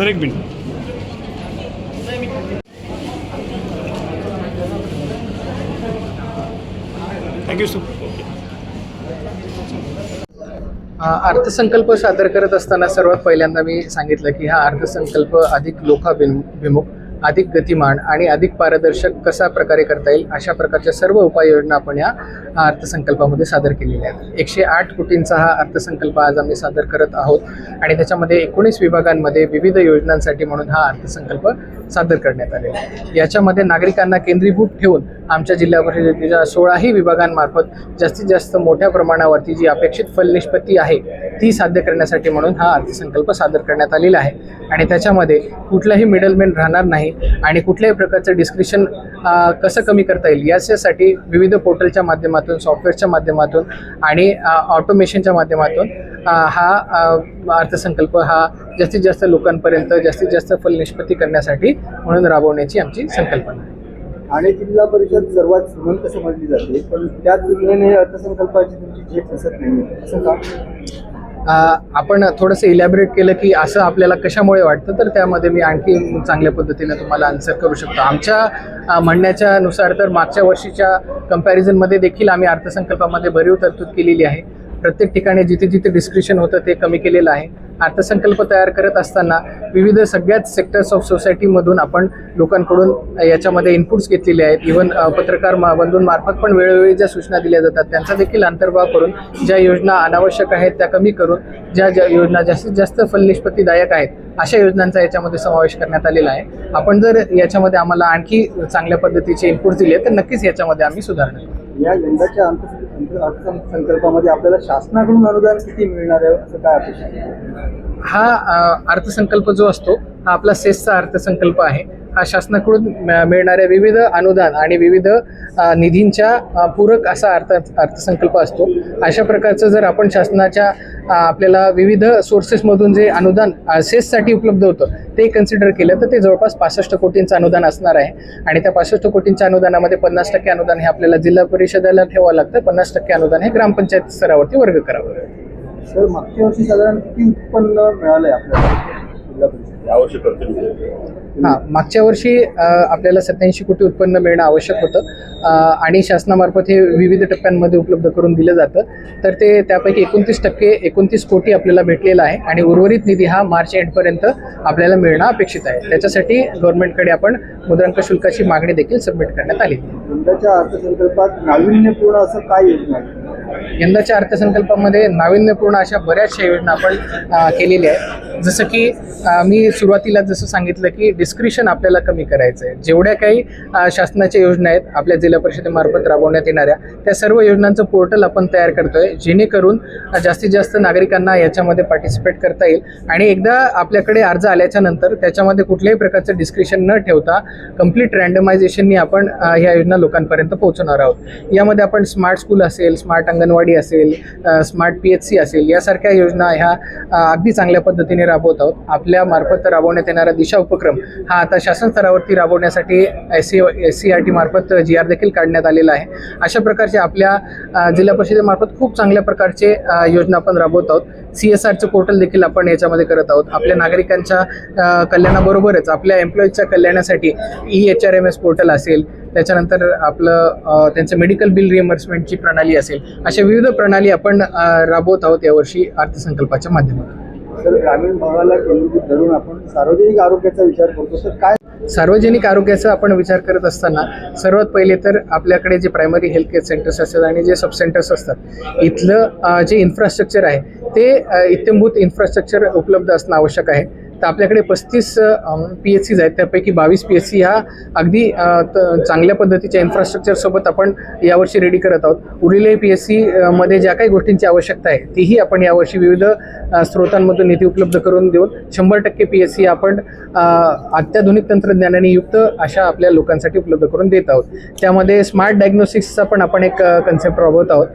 Sir एक minute. Thank you अर्थसंकल्प सादर करत असताना सर्वात पहिल्यांदा मी सांगितलं की हा अर्थसंकल्प अधिक लोकाभिमुख अधिक गतिमान आणि अधिक पारदर्शक कसा प्रकारे करता येईल अशा प्रकारच्या सर्व उपाययोजना आपण या अर्थसंकल्पामध्ये सादर केलेल्या आहेत. एकशे आठ कोटींचा हा अर्थसंकल्प आज आम्ही सादर करत आहोत आणि त्याच्यामध्ये एकोणीस विभागांमध्ये विविध योजनांसाठी म्हणून हा अर्थसंकल्प सादर करण्यात आलेला याच्यामध्ये नागरिकांना केंद्रीभूत ठेवून आमच्या जिल्हा परिषदेच्या सोळाही विभागांमार्फत जास्तीत जास्त मोठ्या प्रमाणावरती जी अपेक्षित फलनिष्पत्ती आहे ती साध्य करण्यासाठी म्हणून हा अर्थसंकल्प सादर करण्यात आलेला आहे. आणि त्याच्यामध्ये कुठलाही मिडलमॅन राहणार नाही आणि कुठल्याही प्रकारचं डिस्क्रिप्शन कसं कमी करता येईल याच्यासाठी विविध पोर्टलच्या माध्यमातून सॉफ्टवेअरच्या माध्यमातून आणि ऑटोमेशनच्या माध्यमातून हा अर्थसंकल्प हा जास्तीत जास्त लोकांपर्यंत जास्तीत जास्त फलनिष्पत्ती करण्यासाठी म्हणून राबवण्याची आमची संकल्पना आहे. ठाणे जिल्हा परिषद सर्वात श्रीमंत समजली जाते पण त्या तुलनेने अर्थसंकल्पाची तुमची झेप दिसत नाही. असं का? आपण थोडंसं इलॅबरेट केलं की असं आपल्याला कशामुळे वाटतं? तर त्यामध्ये मी आणखी चांगल्या पद्धतीने तुम्हाला आन्सर करू शकतो. आमच्या म्हणण्याच्या नुसार तर मागच्या वर्षीच्या कम्पॅरिझनमध्ये देखील आम्ही अर्थसंकल्पामध्ये भरीव तरतूद केलेली आहे. प्रत्येक ठिकाणी जिथे जिथे डिस्क्रिप्शन होतं ते कमी केलेलं आहे. अर्थसंकल्प तयार करत असताना विविध सगळ्याच सेक्टर्स ऑफ सोसायटीमधून आपण लोकांकडून याच्यामध्ये इनपुट्स घेतलेले आहेत. इव्हन पत्रकार मा बंधूंमार्फत पण वेळोवेळी ज्या सूचना दिल्या जातात त्यांचा देखील अंतर्भाव करून ज्या योजना अनावश्यक आहेत त्या कमी करून ज्या ज्या योजना जास्तीत जास्त फलनिष्पत्तीदायक आहेत अशा योजनांचा याच्यामध्ये समावेश करण्यात आलेला आहे. आपण जर याच्यामध्ये आम्हाला आणखी चांगल्या पद्धतीचे इनपुट दिले तर नक्कीच याच्यामध्ये आम्ही सुधारणा करू. या यंदाच्या अर्थसंकल्पामध्ये आपल्याला शासनाकडून अनुदान किती मिळणार आहे? असं काय अपेक्षा हा अर्थसंकल्प जो असतो हा आपला सेसचा अर्थसंकल्प आहे. हा शासनाकडून मिळणाऱ्या विविध अनुदान आणि विविध निधींच्या पूरक असा अर्थ अर्थसंकल्प असतो. अशा प्रकारचं जर आपण शासनाच्या आपल्याला विविध सोर्सेसमधून जे अनुदान सेससाठी उपलब्ध होतं ते कन्सिडर केलं तर ते जवळपास पासष्ट कोटींचं अनुदान असणार आहे. आणि त्या पासष्ट कोटींच्या अनुदानामध्ये पन्नास टक्के अनुदान हे आपल्याला जिल्हा परिषदेला ठेवावं लागतं पन्नास टक्के अनुदान हे ग्रामपंचायत स्तरावरती वर्ग करावं लागतं. सर मागच्या वर्षी साधारण किती उत्पन्न आहे आपल्याला जिल्हा परिषद हां मागच्या वर्षी आपल्याला सत्याऐंशी कोटी उत्पन्न मिळणं आवश्यक होतं. आणि शासनामार्फत हे विविध टप्प्यांमध्ये उपलब्ध करून दिलं जातं. तर ते त्यापैकी एकोणतीस टक्के एकोणतीस कोटी आपल्याला भेटलेला आहे. आणि उर्वरित निधी हा मार्च एंडपर्यंत आपल्याला मिळणं अपेक्षित आहे. त्याच्यासाठी गव्हर्नमेंटकडे आपण मुद्रांक शुल्काची मागणी देखील सबमिट करण्यात आली. यंदाच्या अर्थसंकल्पात नाविन्यपूर्ण असं काय योजना आहे? यंदाच्या अर्थसंकल्पामध्ये नाविन्यपूर्ण अशा बऱ्याचशा योजना आपण केलेल्या आहेत. जसं की मी सुरुवातीला जसं सांगितलं की डिस्क्रिप्शन आपल्याला कमी करायचं आहे. जेवढ्या काही शासनाच्या योजना आहेत आपल्या जिल्हा परिषदेमार्फत राबवण्यात येणाऱ्या त्या सर्व योजनांचं पोर्टल आपण तयार करतोय जेणेकरून जास्तीत जास्त नागरिकांना याच्यामध्ये पार्टिसिपेट करता येईल. आणि एकदा आपल्याकडे अर्ज आल्याच्यानंतर त्याच्यामध्ये कुठल्याही प्रकारचं डिस्क्रिप्शन न ठेवता कंप्लीट रँडमायझेशननी आपण ह्या योजना लोकांपर्यंत पोहोचवणार आहोत. यामध्ये आपण स्मार्ट स्कूल असेल स्मार्ट अंगणवाडी असेल स्मार्ट पी एच सी असेल यासारख्या योजना ह्या अगदी चांगल्या पद्धतीने राबवत आहोत. आपल्यामार्फत राबवण्यात येणारा दिशा उपक्रम हा आता शासन स्तरावरती राबवण्यासाठी S C S C R T मार्फत जी आर देखील काढण्यात आलेला आहे. अशा प्रकारचे आपल्या जिल्हा परिषदेमार्फत खूप चांगल्या प्रकारचे योजना आपण राबवत आहोत. सी एस आरचं पोर्टल देखील आपण याच्यामध्ये करत आहोत. आपल्या नागरिकांच्या कल्याणाबरोबरच आपल्या एम्प्लॉईजच्या कल्याणासाठी E H R M S portal असेल त्याच्यानंतर आपलं त्यांचं मेडिकल बिल रिएम्बर्समेंटची प्रणाली असेल अशा विविध प्रणाली आपण राबवत आहोत यावर्षी अर्थसंकल्पाच्या माध्यमातून. सर ग्रामीण भागाला केंद्रीभूत धरून आपण सार्वजनिक आरोग्याचा विचार करतो. तर काय सार्वजनिक आरोग्याचा आपण विचार करत असताना सर्वात पहिले तर आपल्याकडे जे प्रायमरी हेल्थ केअर सेंटर्स असतात आणि जे सब सेंटर्स असतात इथलं जे इन्फ्रास्ट्रक्चर आहे ते इत्यंभूत इन्फ्रास्ट्रक्चर उपलब्ध असणं आवश्यक आहे. तर आपल्याकडे पस्तीस पी एच सीज आहेत. त्यापैकी बावीस पी एच सी ह्या अगदी त- चांगल्या पद्धतीच्या इन्फ्रास्ट्रक्चरसोबत आपण यावर्षी रेडी करत आहोत. उरलेले पी एच सीमध्ये ज्या काही गोष्टींची आवश्यकता आहे तीही आपण यावर्षी विविध स्रोतांमधून निधी उपलब्ध करून देऊन शंभर टक्के पी एच सी आपण अत्याधुनिक तंत्रज्ञानाने युक्त अशा आपल्या लोकांसाठी उपलब्ध करून देत आहोत. त्यामध्ये स्मार्ट डायग्नोस्टिक्सचा पण आपण एक कन्सेप्ट राबवत आहोत.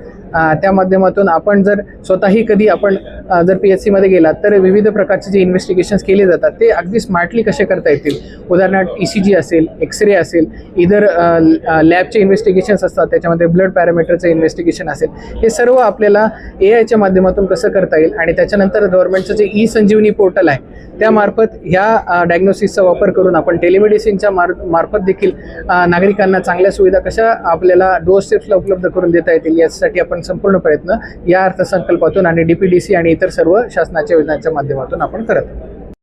त्या माध्यमातून आपण जर स्वतःही कधी आपण जर पी एच सीमध्ये गेलात तर विविध प्रकारचे जे इन्व्हेस्टिगेशन्स केले जातात ते अगदी स्मार्टली कसे करता येतील? उदाहरणार्थ ई सी जी असेल एक्सरे असेल इतर लॅबचे इन्व्हेस्टिगेशन्स असतात त्याच्यामध्ये ब्लड पॅरामीटरचं इन्व्हेस्टिगेशन असेल हे सर्व आपल्याला ए आयच्या माध्यमातून कसं करता येईल? आणि त्याच्यानंतर गव्हर्नमेंटचं जे ई संजीवनी पोर्टल आहे त्यामार्फत ह्या डायग्नोसिसचा वापर करून आपण टेलिमेडिसिनच्या मार मार्फत देखील नागरिकांना चांगल्या सुविधा कशा आपल्याला डोर स्टेप्सला उपलब्ध करून देता येतील यासाठी आपण संपूर्ण प्रयत्न या अर्थसंकल्पातून आणि डी पी डी सी आणि इतर सर्व शासनाच्या योजनांच्या माध्यमातून आपण करत आहोत.